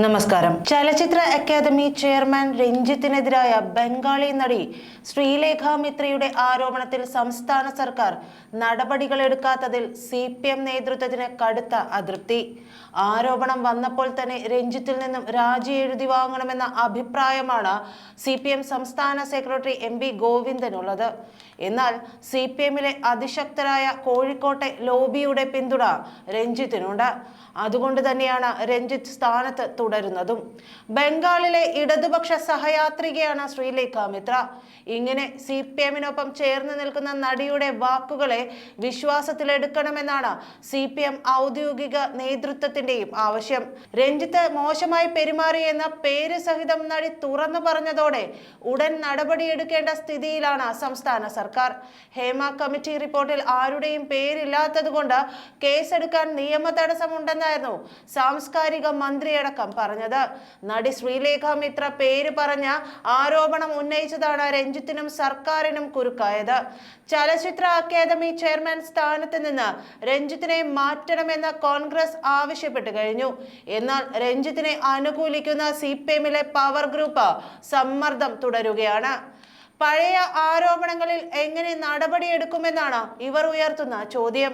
നമസ്കാരം. ചലച്ചിത്ര academy chairman രഞ്ജിത്തിനെതിരായ Bengali നടി ശ്രീലേഖ മിത്രയുടെ ആരോപണത്തിൽ സംസ്ഥാന സർക്കാർ നടപടികളെടുക്കാത്തതിൽ സി പി എം നേതൃത്വത്തിന് കടുത്ത അതൃപ്തി. ആരോപണം വന്നപ്പോൾ തന്നെ രഞ്ജിത്തിൽ നിന്നും രാജി എഴുതി വാങ്ങണമെന്ന അഭിപ്രായമാണ് സി പി എം സംസ്ഥാന സെക്രട്ടറി എം പി ഗോവിന്ദനുള്ളത്. എന്നാൽ സി പി എമ്മിലെ അതിശക്തരായ കോഴിക്കോട്ടെ ലോബിയുടെ പിന്തുണ രഞ്ജിത്തിനുണ്ട്. അതുകൊണ്ട് തന്നെയാണ് രഞ്ജിത്ത് സ്ഥാനത്ത് തുടരുന്നതും. ബംഗാളിലെ ഇടതുപക്ഷ സഹയാത്രികയാണ് ശ്രീലേഖ മിത്ര. ഇങ്ങനെ സി പി എമ്മിനൊപ്പം ചേർന്ന് നിൽക്കുന്ന നടിയുടെ വാക്കുകളെ വിശ്വാസത്തിലെടുക്കണമെന്നാണ് സി പി എം ഔദ്യോഗിക നേതൃത്വത്തിന്റെയും ആവശ്യം. രഞ്ജിത്ത് മോശമായി പെരുമാറിയെന്ന പേര് സഹിതം നടി തുറന്നു പറഞ്ഞതോടെ ഉടൻ നടപടിയെടുക്കേണ്ട സ്ഥിതിയിലാണ് സംസ്ഥാന സർക്കാർ. ഹേമ കമ്മിറ്റി റിപ്പോർട്ടിൽ ആരുടെയും പേരില്ലാത്തതുകൊണ്ട് കേസെടുക്കാൻ നിയമ തടസ്സമുണ്ടെന്നായിരുന്നു സാംസ്കാരിക മന്ത്രിയടക്കം പറഞ്ഞത്. നടി ശ്രീലേഖ മിത്ര പേര് പറഞ്ഞ ആരോപണം ഉന്നയിച്ചതാണ് രഞ്ജിത്തിനും സർക്കാരിനും കുരുക്കായത്. ചലച്ചിത്ര അക്കാദമി ചെയർമാൻ സ്ഥാനത്ത് നിന്ന് രഞ്ജിത്തിനെ മാറ്റണമെന്ന് കോൺഗ്രസ് ആവശ്യപ്പെട്ടു കഴിഞ്ഞു. എന്നാൽ രഞ്ജിത്തിനെ അനുകൂലിക്കുന്ന സി പി എമ്മിലെ പവർ ഗ്രൂപ്പ് സമ്മർദ്ദം തുടരുകയാണ്. പഴയ ആരോപണങ്ങളിൽ എങ്ങനെ നടപടിയെടുക്കുമെന്നാണ് ഇവർ ഉയർത്തുന്ന ചോദ്യം.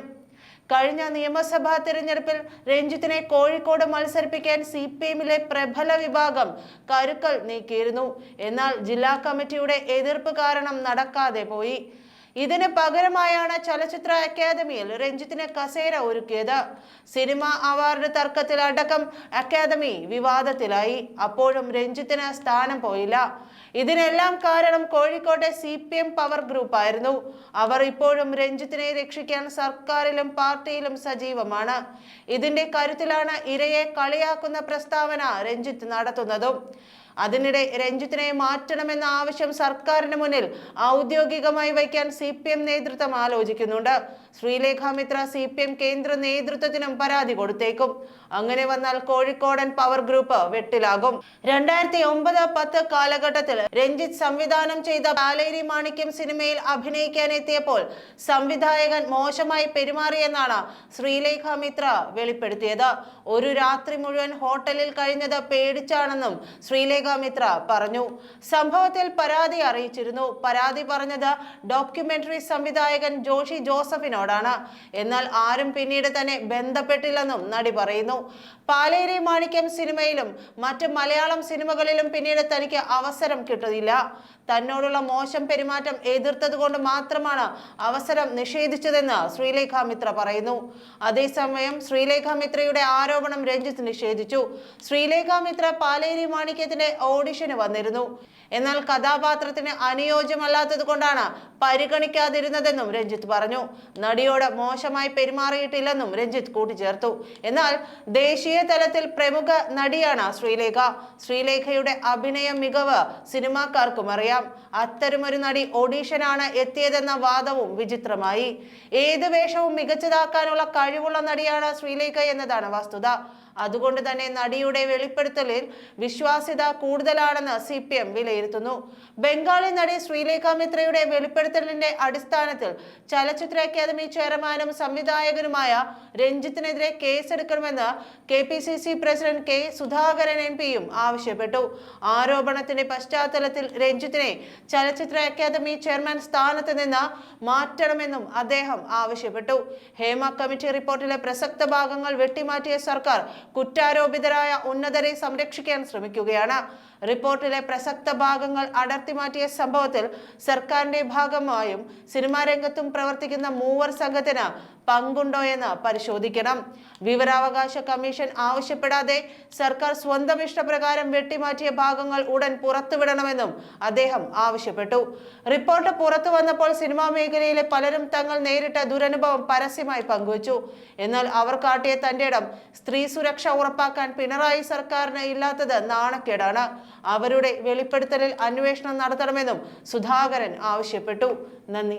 കഴിഞ്ഞ നിയമസഭാ തിരഞ്ഞെടുപ്പിൽ രഞ്ജിത്തിനെ കോഴിക്കോട് മത്സരിപ്പിക്കാൻ സി പി എമ്മിലെ പ്രബല വിഭാഗം കരുക്കൾ നീക്കിയിരുന്നു. എന്നാൽ ജില്ലാ കമ്മിറ്റിയുടെ എതിർപ്പ് കാരണം നടക്കാതെ പോയി. ഇതിന് പകരമായാണ് ചലച്ചിത്ര അക്കാദമിയിൽ രഞ്ജിത്തിന് കസേര ഒരുക്കിയത്. സിനിമ അവാർഡ് തർക്കത്തിൽ അടക്കം അക്കാദമി വിവാദത്തിലായി. അപ്പോഴും രഞ്ജിത്തിന് സ്ഥാനം പോയില്ല. ഇതിനെല്ലാം കാരണം കോഴിക്കോട്ടെ സി പി എം പവർ ഗ്രൂപ്പായിരുന്നു അവർ ഇപ്പോഴും രഞ്ജിത്തിനെ രക്ഷിക്കാൻ സർക്കാരിലും പാർട്ടിയിലും സജീവമാണ്. ഇതിന്റെ കരുത്തിലാണ് ഇരയെ കളിയാക്കുന്ന പ്രസ്താവന രഞ്ജിത്ത് നടത്തുന്നതും. അതിനിടെ രഞ്ജിത്തിനെ മാറ്റണമെന്ന ആവശ്യം സർക്കാരിന് മുന്നിൽ ഔദ്യോഗികമായി വയ്ക്കാൻ സി പി എം നേതൃത്വം ആലോചിക്കുന്നുണ്ട്. Sreelekha Mitra C P M കേന്ദ്ര നേതൃത്വത്തിനും പരാതി കൊടുത്തേക്കും. അങ്ങനെ വന്നാൽ കോഴിക്കോടൻ പവർ ഗ്രൂപ്പ് വെട്ടിലാകും. രണ്ടായിരത്തി ഒമ്പത് പത്ത് കാലഘട്ടത്തിൽ രഞ്ജിത്ത് സംവിധാനം ചെയ്ത പാലേരി മാണിക്യം സിനിമയിൽ അഭിനയിക്കാൻ എത്തിയപ്പോൾ സംവിധായകൻ മോശമായി പെരുമാറിയെന്നാണ് ശ്രീലേഖ മിത്ര വെളിപ്പെടുത്തിയത്. ഒരു രാത്രി മുഴുവൻ ഹോട്ടലിൽ കഴിഞ്ഞത് പേടിച്ചാണെന്നും ശ്രീലേഖ മിത്ര പറഞ്ഞു. സംഭവത്തിൽ പരാതി അറിയിച്ചിരുന്നു. പരാതി പറഞ്ഞത് ഡോക്യുമെന്ററി സംവിധായകൻ ജോഷി ജോസഫിനോടാണ്. എന്നാൽ ആരും പിന്നീട് തന്നെ ബന്ധപ്പെട്ടില്ലെന്നും നടി പറയുന്നു. പാലേരി മാണിക്യം സിനിമയിലും മറ്റ് മലയാളം സിനിമകളിലും പിന്നീട് തനിക്ക് അവസരം കിട്ടുന്നില്ല. തന്നോടുള്ള മോശം പെരുമാറ്റം എതിർത്തത് കൊണ്ട് മാത്രമാണ് അവസരം നിഷേധിച്ചതെന്ന് ശ്രീലേഖ മിത്ര പറയുന്നു. അതേസമയം ശ്രീലേഖ മിത്രയുടെ ആരോപണം രഞ്ജിത്ത് നിഷേധിച്ചു. ശ്രീലേഖ മിത്ര പാലേരി മാണിക്യത്തിന്റെ ഓഡിഷന് വന്നിരുന്നു. എന്നാൽ കഥാപാത്രത്തിന് അനുയോജ്യമല്ലാത്തത് കൊണ്ടാണ് പരിഗണിക്കാതിരുന്നതെന്നും രഞ്ജിത്ത് പറഞ്ഞു. നടിയോട് മോശമായി പെരുമാറിയിട്ടില്ലെന്നും രഞ്ജിത്ത് കൂട്ടിച്ചേർത്തു. എന്നാൽ ദേശീയ തലത്തിൽ പ്രമുഖ നടിയാണ് ശ്രീലേഖ. ശ്രീലേഖയുടെ അഭിനയ മികവ് സിനിമാക്കാർക്കും അറിയാം. അത്തരമൊരു നടി ഓഡീഷനാണ് എത്തിയതെന്ന വാദവും വിചിത്രമായി. ഏത് വേഷവും മികച്ചതാക്കാനുള്ള കഴിവുള്ള നടിയാണ് ശ്രീലേഖ എന്നതാണ് വസ്തുത. അതുകൊണ്ട് തന്നെ നടിയുടെ വെളിപ്പെടുത്തലിൽ വിശ്വാസ്യത കൂടുതലാണെന്ന് സി പി എം വിലയിരുത്തുന്നു. ബംഗാളി നടി ശ്രീലേഖ മിത്രയുടെ വെളിപ്പെടുത്തലിന്റെ അടിസ്ഥാനത്തിൽ ചലച്ചിത്ര അക്കാദമി ചെയർമാനും സംവിധായകനുമായ രഞ്ജിത്തിനെതിരെ കേസെടുക്കണമെന്ന് K P C C president K Sudhakaran M പിയും ആവശ്യപ്പെട്ടു. ആരോപണത്തിന്റെ പശ്ചാത്തലത്തിൽ രഞ്ജിത്തിനെ ചലച്ചിത്ര അക്കാദമി ചെയർമാൻ സ്ഥാനത്ത് നിന്ന് മാറ്റണമെന്നും അദ്ദേഹം ആവശ്യപ്പെട്ടു. ഹേമ കമ്മിറ്റി റിപ്പോർട്ടിലെ പ്രസക്ത ഭാഗങ്ങൾ വെട്ടിമാറ്റിയ സർക്കാർ കുറ്റാരോപിതരായ ഉന്നതരെ സംരക്ഷിക്കാൻ ശ്രമിക്കുകയാണ്. റിപ്പോർട്ടിലെ പ്രസക്ത ഭാഗങ്ങൾ അടർത്തിമാറ്റിയ സംഭവത്തിൽ സർക്കാരിന്റെ ഭാഗമായും സിനിമാ രംഗത്തും പ്രവർത്തിക്കുന്ന മൂവർ സംഘത്തിന് പങ്കുണ്ടോയെന്ന് പരിശോധിക്കണം. വിവരാവകാശ കമ്മീഷൻ ആവശ്യപ്പെടാതെ സർക്കാർ സ്വന്തം ഇഷ്ടപ്രകാരം വെട്ടിമാറ്റിയ ഭാഗങ്ങൾ ഉടൻ പുറത്തുവിടണമെന്നും അദ്ദേഹം ആവശ്യപ്പെട്ടു. റിപ്പോർട്ട് പുറത്തു വന്നപ്പോൾ സിനിമാ മേഖലയിലെ പലരും തങ്ങൾ നേരിട്ട ദുരനുഭവം പരസ്യമായി പങ്കുവച്ചു. എന്നാൽ അവർ കാട്ടിയ തന്റെ ഇടം സ്ത്രീ സുരക്ഷ ഉറപ്പാക്കാൻ പിണറായി സർക്കാരിന് ഇല്ലാത്തത് നാണക്കേടാണ്. അവരുടെ വെളിപ്പെടുത്തലിൽ അന്വേഷണം നടത്തണമെന്നും സുധാകരൻ ആവശ്യപ്പെട്ടു. നന്ദി.